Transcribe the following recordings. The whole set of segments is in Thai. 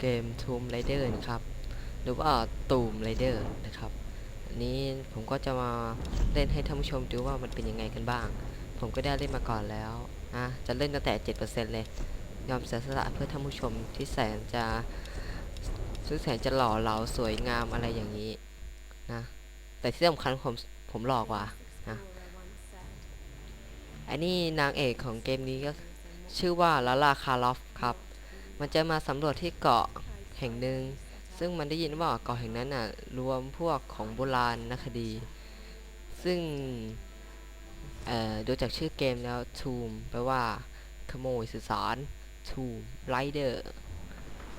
เกม Tomb Raider นะครับ หรือว่า Tomb Raider นะครับอันนี้ผมก็จะมาเล่นให้ท่านผู้ชมดูว่ามันเป็นยังไงกันบ้าง ผมก็ได้เล่นมาก่อนแล้วนะจะเล่นตั้งแต่ 7%เลย ยอมเสียสละเพื่อท่านผู้ชมที่แสนจะซึ่งแสนจะหล่อเหลาสวยงามอะไรอย่างนี้นะแต่ที่สำคัญผมผมหล่อกว่านะอันนี้นางเอกของเกมนี้ก็ชื่อว่าลาลาคาร์ลอฟครับ มันจะมาสำรวจที่เกาะแห่งหนึ่ง ซึ่งมันได้ยินว่าเกาะแห่งนั้นน่ะรวมพวกของโบราณนคดี ซึ่งเอ่อดูจากชื่อเกมแล้ว Tomb แปลว่าขโมยสื่อสาร Tomb Raider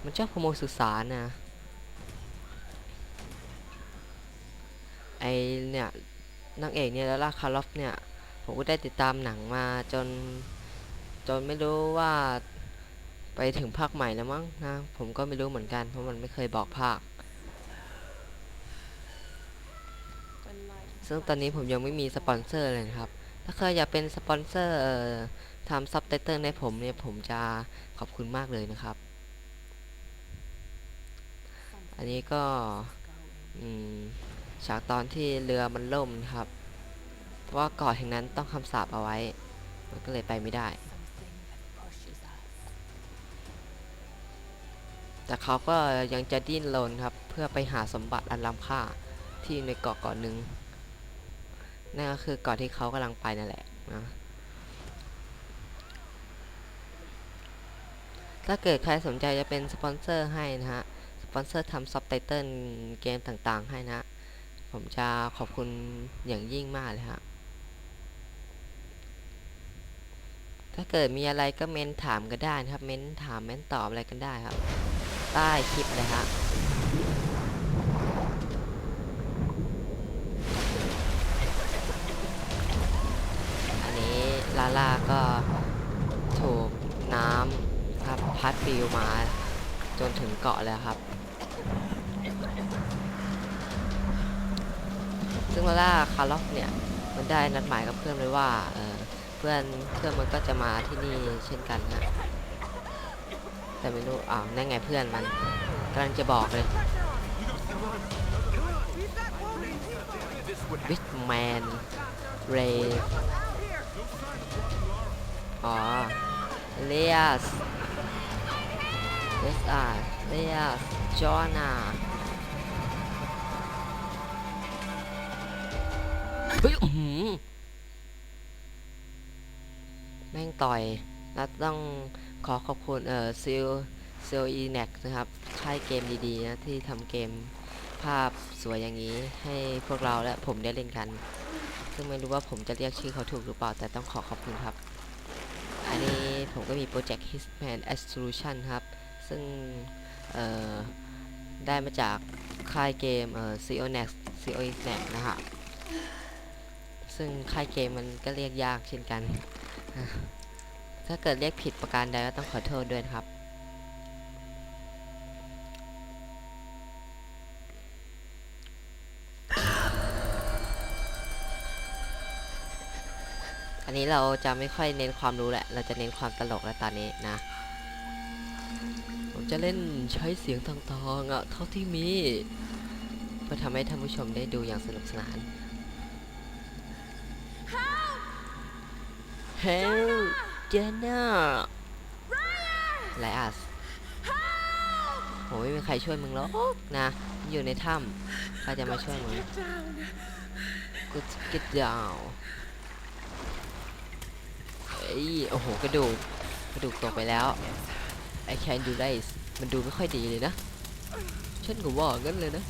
มันชอบขโมยสื่อสารนะไอเนี่ยนางเอกเนี่ยแล้วล่าคาร์ลอฟเนี่ย ผมก็ได้ติดตามหนังมาจน จนไม่รู้ว่า ไปถึงภาคใหม่แล้วมั้งนะ ผมก็ไม่รู้เหมือนกัน เพราะมันไม่เคยบอกภาค ซึ่งตอนนี้ผมยังไม่มีสปอนเซอร์เลยนะครับ ถ้าใครอยากเป็นสปอนเซอร์เอ่อทำซับไตเติลให้ผมเนี่ยผมจะขอบคุณมากเลยนะครับ อันนี้ก็อืมฉากตอนที่เรือมันล่มนะครับ เพราะว่าเกาะแห่งนั้นต้องคำสาปเอาไว้ มันก็เลยไปไม่ได้ แต่เขาก็ยังจะดิ้นรนครับ เพื่อไปหาสมบัติอันล้ำค่าที่ในเกาะเกาะหนึ่งนั่นก็คือเกาะที่เขากำลังไปนั่นแหละนะถ้าเกิดใครสนใจจะเป็นสปอนเซอร์ให้นะฮะ สปอนเซอร์ทำซับไตเติลเกมต่างๆ ให้นะ ผมจะขอบคุณอย่างยิ่งมากเลยฮะ ถ้าเกิดมีอะไรก็เม้นถามก็ได้นะครับ เม้นถามเม้นตอบอะไรกันได้ครับ ใต้คลิปเลยฮะอันนี้ลาล่าก็ถูกน้ำครับพัดปลิวมาจนถึงเกาะแล้วครับ ซึ่งลาล่าคาร์ล็อฟเนี่ยมันได้นัดหมายกับเพื่อนไว้ว่าเออเพื่อนเพื่อนมันก็จะมาที่นี่เช่นกันฮะ แต่ไม่รู้ อ้าว นั่นไงเพื่อนมันกำลังจะบอกเลยวิทแมนเรย์อ๋อเลียสเอสอาเลียสจอนาเฮ้ยอื้อหือแม่งต่อยแล้วต้อง ขอขอบคุณเอ่อซิลซิลอีเน็กนะครับค่ายเกมดีๆนะที่ทำเกมภาพสวยอย่างนี้ให้พวกเราและผมได้เล่นกัน ซึ่งไม่รู้ว่าผมจะเรียกชื่อเขาถูกหรือเปล่า แต่ต้องขอขอบคุณครับ อันนี้ผมก็มีโปรเจกต์ Hitman a s o l u t i o n ครับ ซึ่งได้มาจากค่ายเกมเอ่อ CONEX CONEX นะฮะซึ่งค่ายเกมมันก็เรียกยากเช่นกัน ถ้าเกิดเรียกผิดประการใดก็ต้องขอโทษด้วยครับ อันนี้เราจะไม่ค่อยเน้นความรู้แหละ เราจะเน้นความตลกแล้วตอนนี้นะ ผมจะเล่นใช้เสียงต่างๆอะเท่าที่มี เพื่อทำให้ท่านผู้ชมได้ดูอย่างสนุกสนาน Help Jenna ไลอัสโหไม่มีใครช่วยมึงหรอกนะอยู่ในถ้ำใครจะมาช่วยมึง Good get down เอ้ยโอ้โหกระดูกกระดูกตกไปแล้ว I can do this มันดูไม่ค่อยดีเลยนะฉันก็ว่างั้นเลยนะ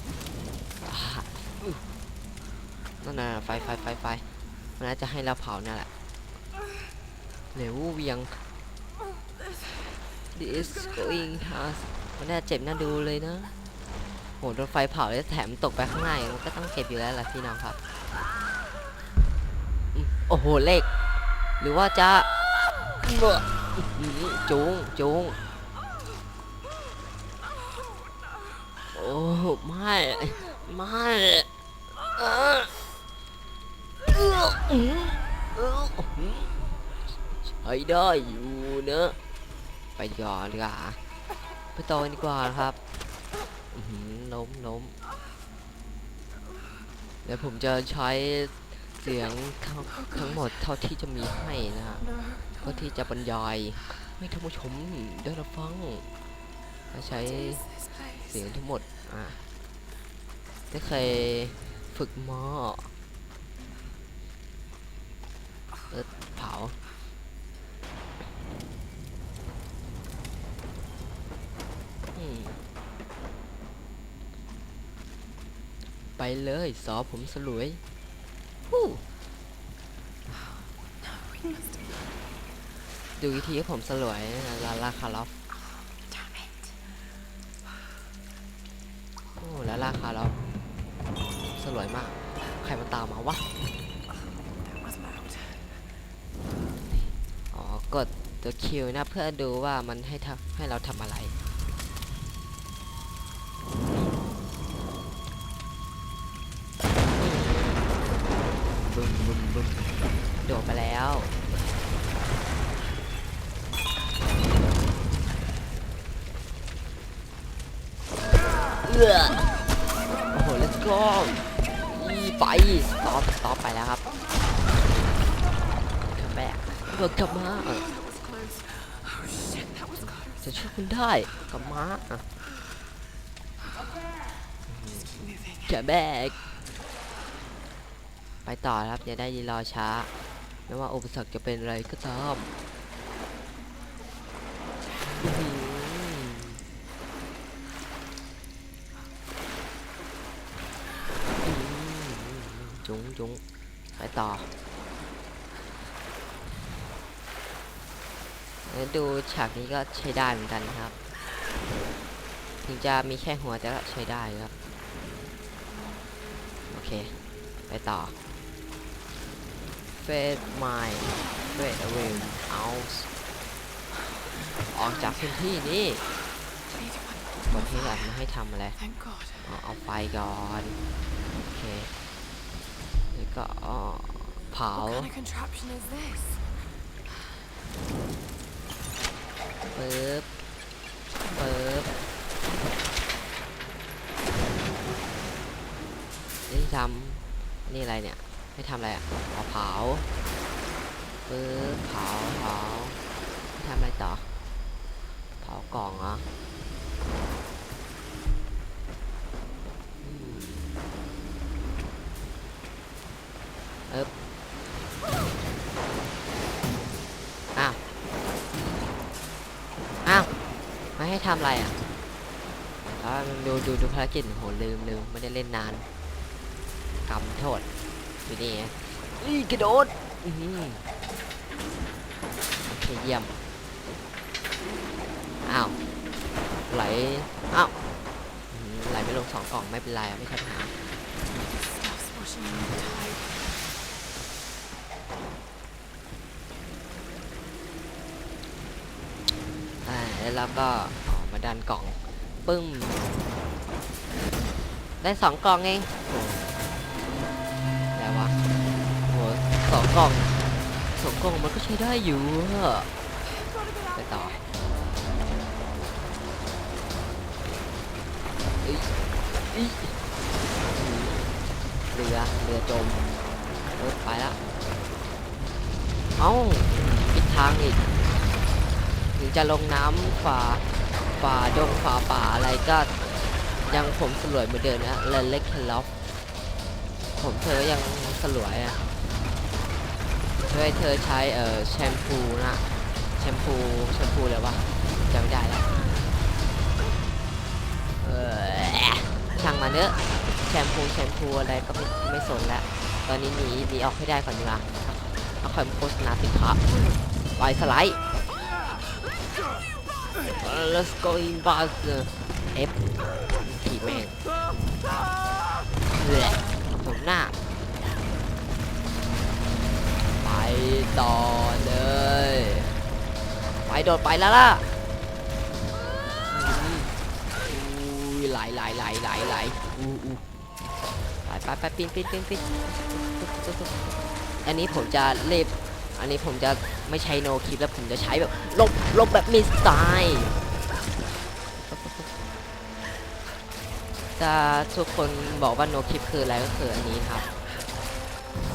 อ่าอุ๊ยนั่นน่ะไฟไฟไฟไฟมันน่าจะให้เราเผานั่นแหละ เหลวเวียง This going fast มันน่าเจ็บน่าดูเลยนะโหโดนไฟเผาแล้วแถมตกไปข้างในมันก็ต้องเก็บอยู่แล้วล่ะพี่น้องครับโอ้โหเลขหรือว่าจะเบื่อจุงจุงโอ้ไม่ไม่เออเออเออ อื้อใช้ได้อยู่เนอะไปยอดีกว่าไปต่อกันดีกว่านครับอื้อหือล้มล้มเดี๋ยวผมจะใช้เสียงทั้งทั้งหมดเท่าที่จะมีให้นะฮะเท่าที่จะบรรยายให้ท่านผู้ชมได้รับฟังและใช้เสียงทั้งหมดอะได้เคยฝึกหมอเออเผา อืม ไปเลยสอผมสลวยฮู้ดูวิธีผมสลวยลาลาคาร์ลอฟโอ้แล้วราคาเราสลวยมาก ใครมาตามมาวะอ๋อกดตัวคิวนะเพื่อดูว่ามันให้ทำให้เราทำอะไร โดดไปแล้ว เอื้อโอ้โห let's go อีไปสต็อปสต็อปไปแล้วครับคัมแบกเกกลับมาจะช่วยคุณได้กลับมาอะแกแบก ไปต่อครับอย่าได้รอช้าไม่ว่าอุปสรรคจะเป็นอะไรก็ตามจุงจุงไปต่อแล้วดูฉากนี้ก็ใช้ได้เหมือนกันครับ ถึงจะมีแค่หัวแต่ก็ใช้ได้ครับ โอเค ไปต่อ Fade my fade away out ออกจากพื้นที่นี้กดที่แบบไม่ให้ทำอะไร Thank God. เอาเอาไฟก่อนโอเคแล้วก็อ๋อเผา What kind of contraption is this? ปึ๊บปึ๊บนี่ทำนี่อะไรเนี่ย ไม่ทำอะไรอะเอาเผาปึ๊บเผาเผาไม่ทำอะไรต่อ เผากล่องเหรออืมเอ๊บอ้าว อ้าว ไม่ให้ทำอะไรอะดูดูดูภารกิจโหลืมลืมไม่ได้เล่นนานกำโทษ อยู่นี่ไงอีกระโดดอื้อหือโอเคเยี่ยม อ้าว ไหล อ้าวอื้อหือไหลไม่ลงสองกล่องไม่เป็นไรอะไม่ใช่ปัญหา Stuff's washing on the tide. อ่าแล้วเราก็ออกมาดันกล่อง ปึ้ม ได้สองกล่องเองโอ้ สองกล่องสองกล่องมันก็ใช้ได้อยู่ไปต่อเรือเรือจมเออไปล้วเอ้าปิดทางอีกถึงจะลงน้ำฝ่าฝ่าดงฝ่าป่าอะไรก็ยังผมสลวยเหมือนเดิมนะเลนเล็กเคล็อฟผมเธอยังสลวยอะ ช่วยเธอใช้เอ่อแชมพูนะแชมพูแชมพูเลยวะจำไม่ได้แล้วเออช่างมันเนอะแชมพูแชมพูอะไรก็ไม่ไม่สนแล้วตอนนี้หนีหนีออกให้ได้ก่อนดีกว่าเอาคอยโฆษณาสินค้าไปสไลด์ let's go in bus F ทีแม่งแหละตรงหน้า ต่อเลย ไปโดดไปแล้วล่ะอืมอุ้ยไหลไหลไหลไหลไหลอู้อู้ไปไปไปปีนปีนปีนปีนอันนี้ผมจะเล็บอันนี้ผมจะไม่ใช้โนคลิปแล้วผมจะใช้แบบลบลบแบบมีสไตล์จะทุกคนบอกว่าโนคลิปคืออะไรก็คืออันนี้ครับ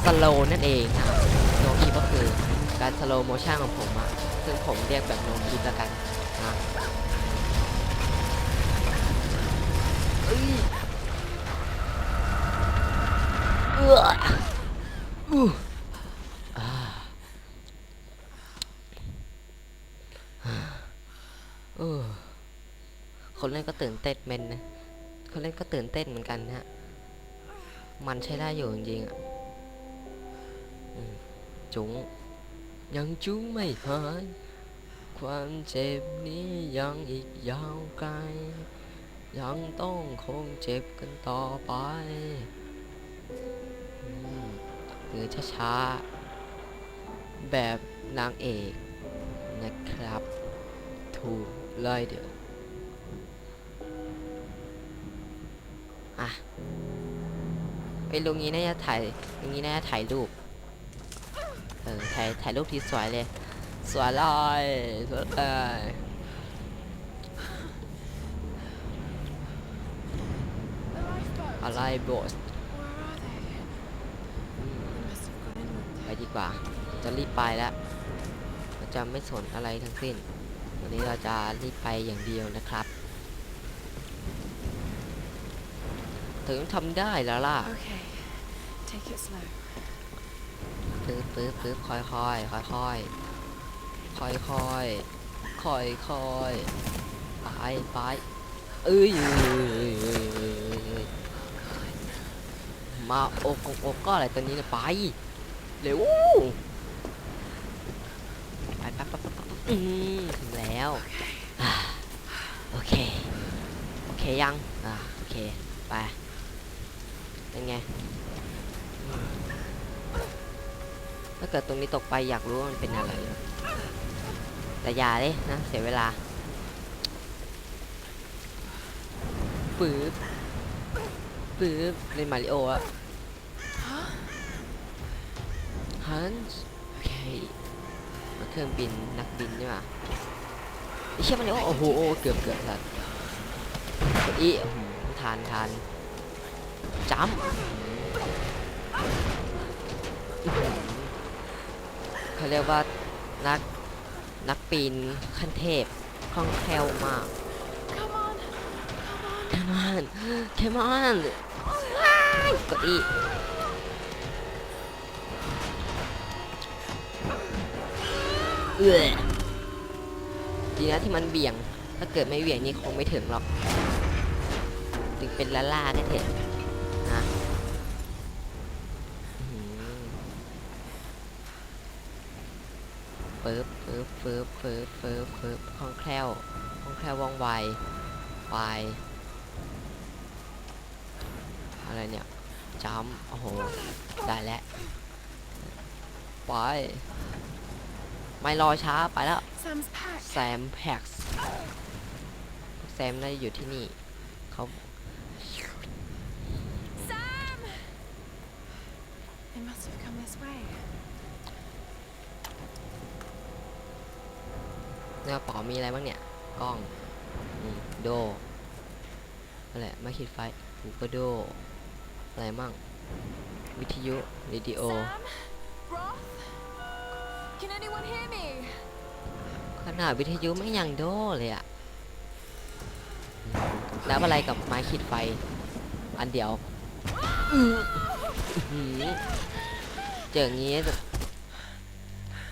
สโลนั่นเองนะครับโนคลิปก็คือการสโลโมชั่นของผมอะซึ่งผมเรียกแบบโนคลิปแล้วกันนะเอ้ยเอื้ออู้คนเล่นก็ตื่นเต้นเมนนะ คนเล่นก็ตื่นเต้นเหมือนกันนะ มันใช้ได้อยู่จริงๆอะ จุงยังจุงไม่หาย ความเจ็บนี้ยังอีกยาวไกล ยังต้องคงเจ็บกันต่อไปอืมหรือช้าๆ แบบนางเอกนะครับ ถูกเลยเดี๋ยวอะไปลุงนี้น่าจะถ่ายลุงนี้น่าจะถ่ายรูป เออถ่ายถ่ายรูปที่สวยเลย สวยเลยสวยเลยอะไรโบสไปดีกว่า จะรีบไปแล้วเราจะไม่สนอะไรทั้งสิ้น วันนี้เราจะรีบไปอย่างเดียวนะครับ ถึงทำได้แล้วล่ะ Okay. Take it slow. ตื้อตื้อตื้อค่อยค่อยค่อยค่อยค่อยค่อยค่อยค่อยไปไปเอ้ยเอ้ยเอ้ยเอ้ยเอ้ยเอ้ยเอ้ยมาโอกอกอกก็อะไรตัวนี้เนี่ยไปเร็วไปไปไปไปไปอืมถึงแล้วโอเคโอเคยังอ่าโอเคไปเป็นไง ถ้าเกิดตรงนี้ตกไปอยากรู้ว่ามันเป็นอะไร แต่อย่าเลยนะ เสียเวลาปื๊บปื๊บในมาริโออะฮันส์โอเคมาเครื่องบินนักบินใช่ไหมไอเชี่ยมาริโอโอ้โหเกือบเกือบสัตว์อีทานทานจัมป์อื้อหือ เขาเรียกว่านักนักปีนขั้นเทพคล่องแคล่วมาก Come on. Come on. Come on Come on กดอีเอื้อดีนะที่มันเบี่ยง ถ้าเกิดไม่เบี่ยงนี่คงไม่ถึงหรอก ถึงเป็นละล่าก็เถอะนะอื้อหือ ปึ๊บปึ๊บปึ๊บปึ๊บปึ๊บปึ๊บคล่องแคล่วคล่องแคล่วว่องไวไปอะไรเนี่ยจัมป์โอ้โห ได้แล้ว ไป ไม่รอช้าไปแล้ว Sam's pack. แซมแพ็กซ์แซมน่าจะอยู่ที่นี่ เขา Sam! They must have come this way. ในกระเป๋ามีอะไรบ้างเนี่ย กล้องอืมโดนั่นแหละไม่คิดไฟหูก็โด อะไรมั่ง วิทยุวิดีโอ Sam? Roth? Can anyone hear me? ขนาดวิทยุไม่ยังโดเลยอะแล้วอะไรกับไม้ขีดไฟ อันเดียวอื้อหือเจออย่างงี้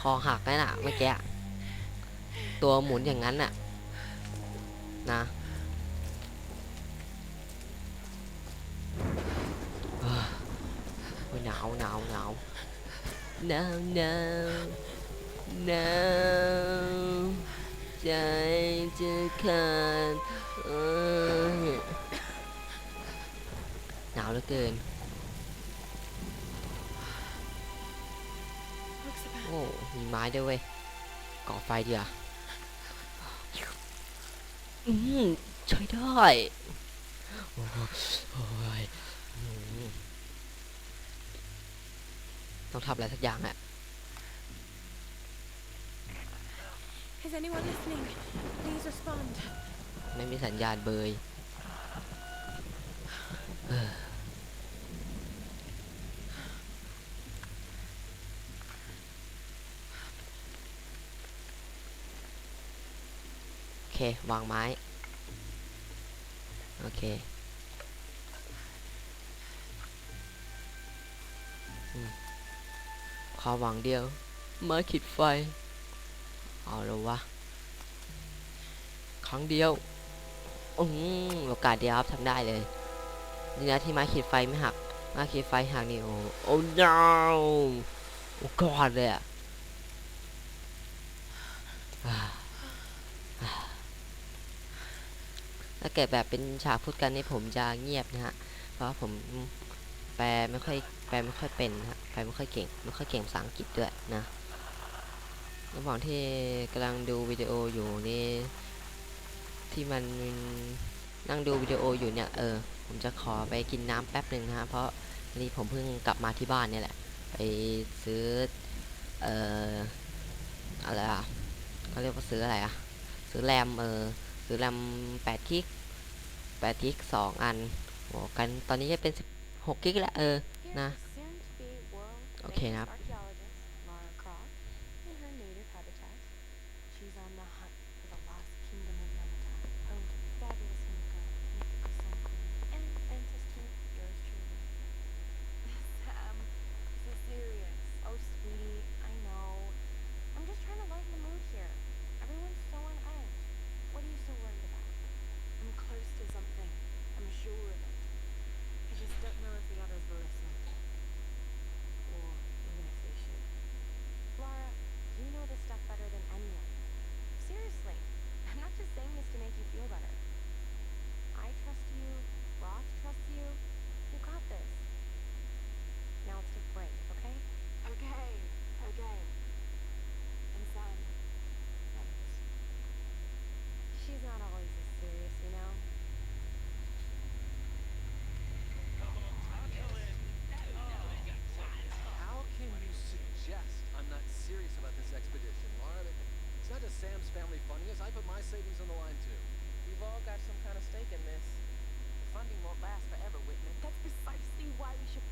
คอหักแล้วน่ะเมื่อกี้อะ ตัวหมุนอย่างนั้นน่ะนะเอ้อโอ้ยหนาวหนาวหนาวหนาวหนาวหนาวใจจะขาดเอ้ยหนาวเหลือเกิน Looks about โอ้มีไม้ด้วยเว้ยก่อไฟดีอะ อืมใช้ได้โอ้โหโอ้ยอืมต้องทำอะไรสักอย่างแหละ Is anyone listening? Please respond. ไม่มีสัญญาณเบย เค วางไม้ โอเคอืมความหวังเดียวม้ขีดไฟ เอาแล้ววะ ครั้งเดียว อืมโอกาสเดียวครับทำได้เลยนี่นะที่ไม้ขีดไฟไม่หักไม้ขีดไฟหักนี่โอ้โอ้ no โอ้กอดเลยอะอ่าอ่า ถ้าเกิดแบบเป็นฉากพูดกันนี่ผมจะเงียบนะฮะ เพราะผมแปลไม่ค่อยแปลไม่ค่อยเป็นนะฮะ แปลไม่ค่อยเก่ง ไม่ค่อยเก่งภาษาอังกฤษด้วยนะระหว่างที่กำลังดูวิดีโออยู่นี่ที่มันนั่งดูวิดีโออยู่เนี่ย เออ ผมจะขอไปกินน้ำแป๊บหนึ่งนะฮะ เพราะนนี้ผมเพิ่งกลับมาที่บ้านเนี่ยแหละ ไปซื้อ เอ่อ อะไรอะเขาเรียกว่าซื้ออะไรอะ ซื้อแรมเออ รือแรม8กิก8กิก2อันโอ้กันตอนนี้จะเป็น 16กิกแล้วเออนะ โอเคครับ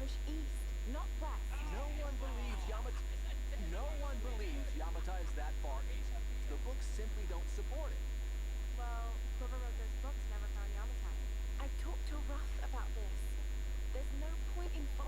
push east, not west. No one believes Yamata. No one believes Yamata is that far east. The books simply don't support it. Well, whoever wrote those books never found Yamatai. I've talked to Ruff about this. There's no point in following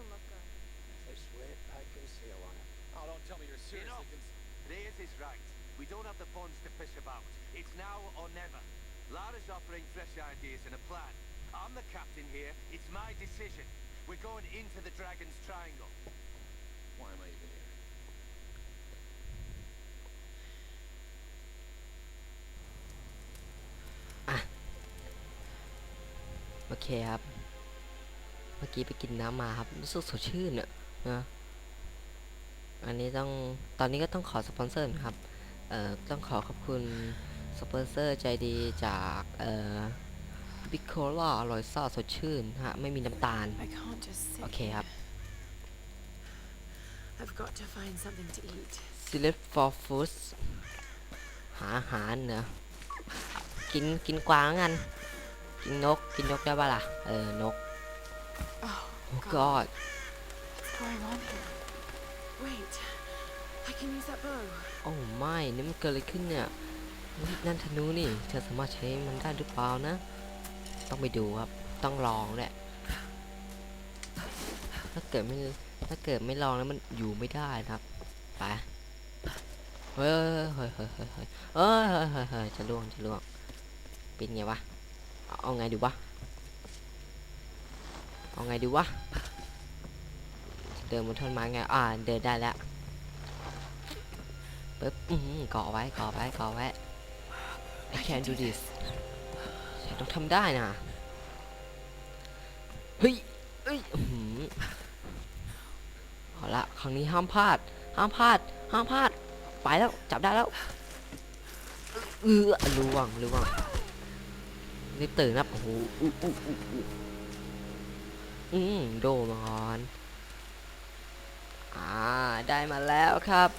doesn't look good. On it. Oh, don't tell me you're serious. Enough! Reyes is right. We don't have the funds to fish about. It's now or never. Lara's offering fresh ideas and a plan. I'm the captain here. It's my decision. We're going into the Dragon's Triangle. Why am I even here? Ah. Okay, um. เมื่อกี้ไปกินน้ำมาครับรู้สึกสดชื่นอะนะอันนี้ต้องตอนนี้ก็ต้องขอสปอนเซอร์นะครับเอ่อต้องขอขอบคุณสปอนเซอร์ใจดีจากเอ่อบิคโคล่าอร่อยซ่าสดชื่นนะฮะไม่มีน้ำตาล I can't just sit โอเคครับ here. I've got to find something to eat. select for foods หาอาหารเนอะกินกินกวางแล้วกัน กินนก กินนกได้ปะล่ะ เออ นก Oh, โอ้ God. god What's going on here? Wait. I can use that bow. โอ้ไม่นี่มันเกิดอะไรขึ้นเนี่ยเฮ้ยนั่นธนูนี่เธอสามารถใช้มันได้หรือเปล่านะ ต้องไปดูครับ ต้องลองแหละ ถ้าเกิดไม่ ถ้าเกิดไม่ลองแล้วมันอยู่ไม่ได้นะครับ ไป เฮ้ยเฮ้ยเฮ้ยเฮ้ยเฮ้ยเฮ้ยเฮ้ยเฮ้ยเฮ้ยจะล่วงจะล่วง เป็นไงวะ เอาเอาไงดีวะ เอาไงดีวะ เดินบนท่อนไม้ไง อ่า เดินได้แล้วปึ๊บอือหือก่อไว้ก่อไว้ก่อไว้ I can do this ฉันต้องทำได้นะ เฮ้ยเอ้ยอื้อหือเอาละครั้งนี้ห้ามพลาด ห้ามพลาด ห้ามพลาด ไปแล้ว จับได้แล้วเออล่วงล่วงรีบตื่นครับโอ้โหอู้อู้อู้ อู้อืมโดมาก่อนอ่า ได้มาแล้วครับ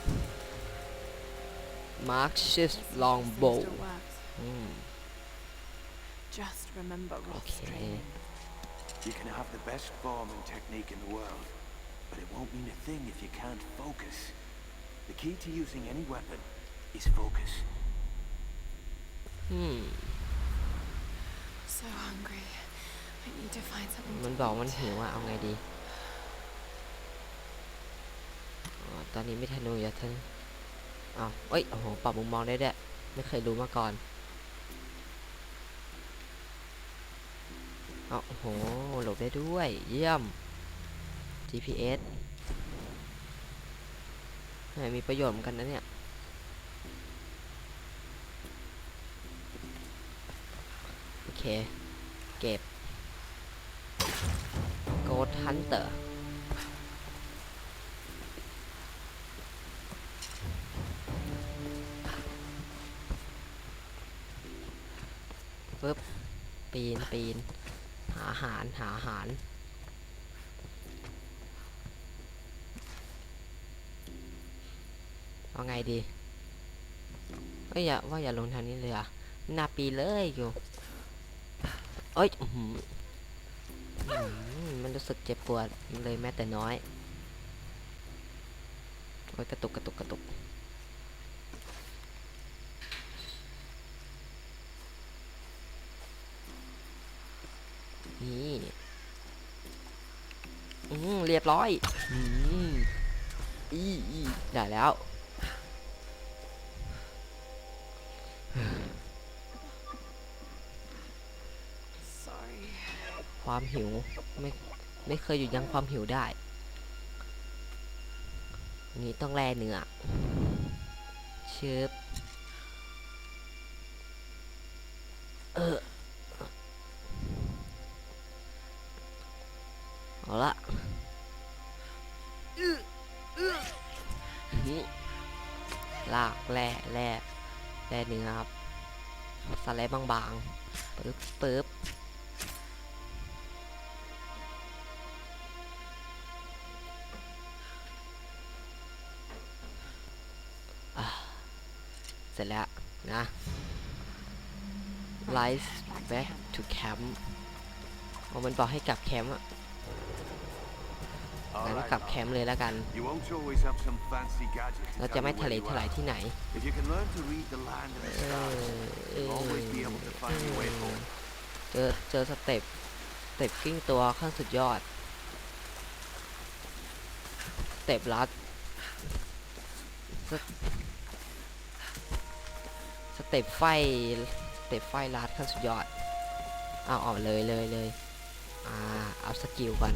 Marxist This Longbow seems to work. อืม Just remember Roth's Okay. training. You can have the best form and technique in the world, but it won't mean a thing if you can't focus. The key to using any weapon is focus. อืม So hungry. มัน to บอก eat. มันหิวอะเอาไงดีอ๋อตอนนี้ไม่ทันดูอย่าเธออ้าวเอ้ย โอ้โห ปรับมุมมองได้ด้วยไม่เคยรู้มาก่อนเอาโอ้โห หลบได้ด้วย เยี่ยม GPS แหมมีประโยชน์เหมือนกันนะเนี่ยโอเค เก็บ Ghost Hunter ปึ๊บปีนปีนหาอาหารหาอาหารเอาไงดีเอ้ยอย่าว่าอย่าลงทางนี้เลยอะไม่น่าปีเลยอยู่เอ้ย มันรู้สึกเจ็บปวดเลยแม้แต่น้อย โอ้ยกระตุกกระตุกกระตุก นี่ อืมเรียบร้อย อืมอีอีได้แล้ว ความหิวไม่ไม่เคยหยุดยั้งความหิวได้ นี้ต้องแล่เนื้อชึบเออเอาละอื้ออื้อหลากแล่แล่แล่เนื้อครับสไลด์บางๆปึ๊บปึ๊บ เสร็จแล้วนะ Life back to camp เอามันบอกให้กลับแคมป์อะงั้นก็กลับแคมป์เลยแล้วกัน You won't always have some fancy gadget to เรา tell จะไม่ you ทะเล where you ถลาย are. ที่ไหน If you can learn to read the land and the เอ stars, อเอ you'll อ always be able to find your way home. เจอเจอสเต็ปสเต็ปกิ้งตัวขั้นสุดยอดสเต็ปลัดสส เต็ปไฟสเต็ปไฟลัดขั้นสุดยอดเอาออกเลยเลยเลยอ่าเอาสกิลก่อน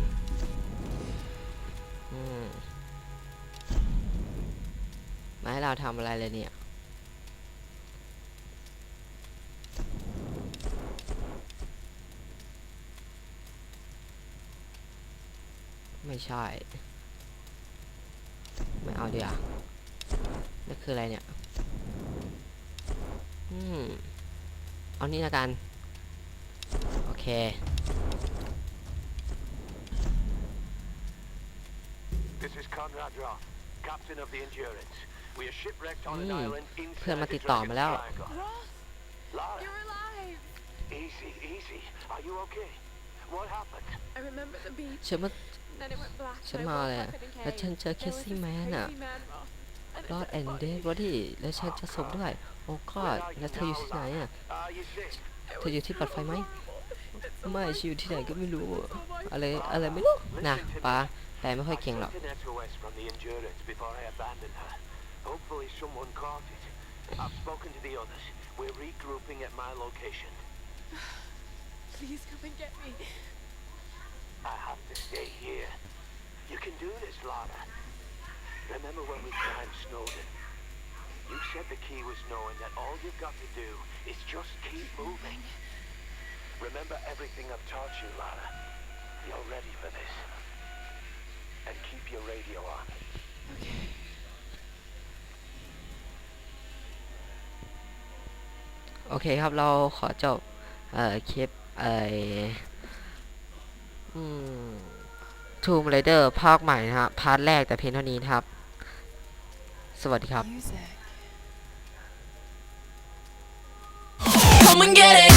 อืมมาให้เราทำอะไรเลยเนี่ยไม่ใช่ ไม่เอาดีกว่านั่คืออะไรเนี่ย เอานี่ละกัน โอเค This is Conrad Roth, captain of the Endurance. We are shipwrecked on an Mm. island เพื่อน inside มา the ติดต่อมา Dragon's แล้ว Triangle. Roth, Lara, you're alive. easy, easy. Are you okay? What happened? I remember the beach. ฉันมา Then it went black. ฉัน and I มา woke เลย up อะ in a แล้ว cave. ฉันเจอ There เค was สซี่ this แมนอะ crazy man, Roth. And รอด a แอน dead เด body. ดวอดี้แล้วฉันจะศพด้วย โอ้กอด Where are แล้ว you เธออยู่ now, ที่ไหน Lara? อะ Are you sick? It เธออยู่ was ที่ปัดไฟไหม horrible. It's ไม่ all ฉันอยู่ที่ไหนก็ไม่รู้อะ It's all my อะไรอะไรไม่รู้นะ Listen to ป้า me. แต่ไม่ค่อย I เก่งหรอก sent an SOS from the Endurance before I abandoned her. Hopefully someone caught it. I've spoken to the others. We're regrouping at my location. Please come and get me. I have to stay here. You can do this, Lara. Remember when we climbed Snowden? You said the key was knowing that all you've got to do is just keep moving. Remember everything I've taught you, Lara. You're ready for this. And keep your radio on. Okay. โอเคครับ เราขอจบ เอ่อ คลิป เอ่อ อืม Tomb Raider ภาคใหม่นะฮะพาร์ทแรกแต่เพียงเท่านี้ครับ สวัสดีครับ Come and get it.